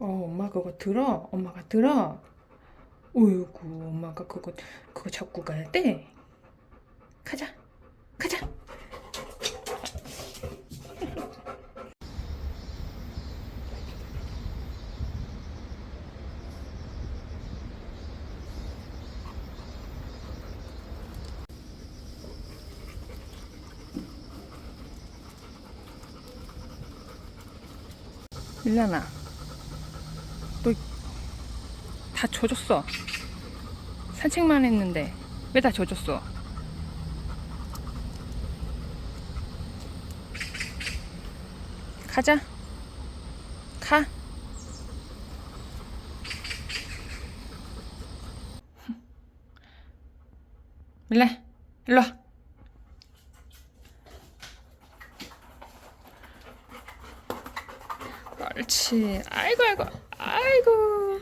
어, 엄마 그거 들어. 엄마가 들어. 어이구, 엄마가 그거 그거 잡고 가야 돼. 가자. 가자. 일란아, 너 다 젖었어. 산책만 했는데 왜 다 젖었어? 가자. 가. 밀래, 일로 와. 옳지. 아이고, 아이고.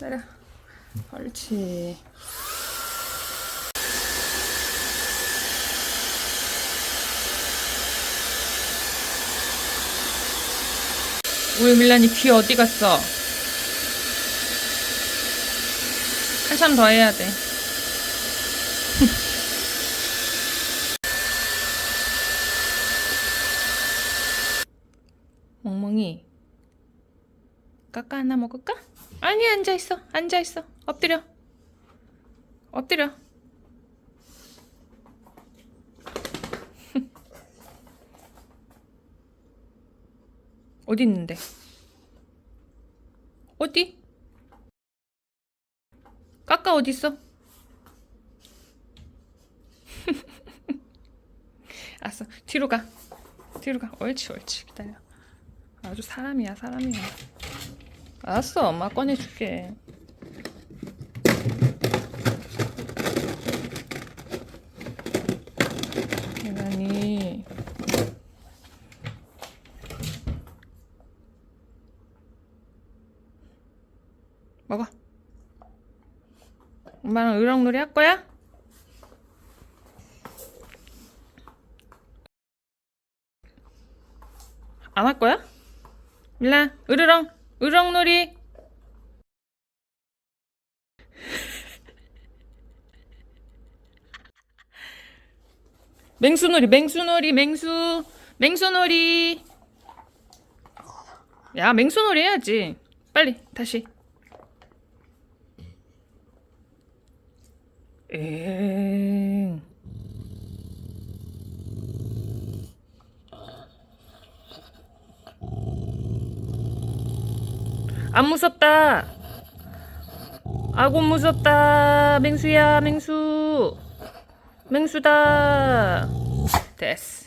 내려. 옳지. 우리 밀란이 귀 어디 갔어? 한참 더 해야 돼. 멍멍이 까까 하나 먹을까? 아니 앉아 있어 앉아 있어 엎드려. 엎드려. 어디 있는데? 어디? 까까 어디 있어? 알았어. 뒤로 가. 뒤로 가. 옳지 옳지. 기다려. 아주 사람이야 사람이야. 알았어. 엄마 꺼내줄게 계란이 먹어. 엄마랑 으렁놀이 할 거야? 안 할 거야? 밀라 으르렁 으렁놀이. 맹수놀이 맹수놀이 맹수 맹수놀이. 야 맹수놀이 해야지. 빨리 다시 엥 안 무섭다. 아고 무섭다. 맹수야, 맹수. 맹수다. 됐어.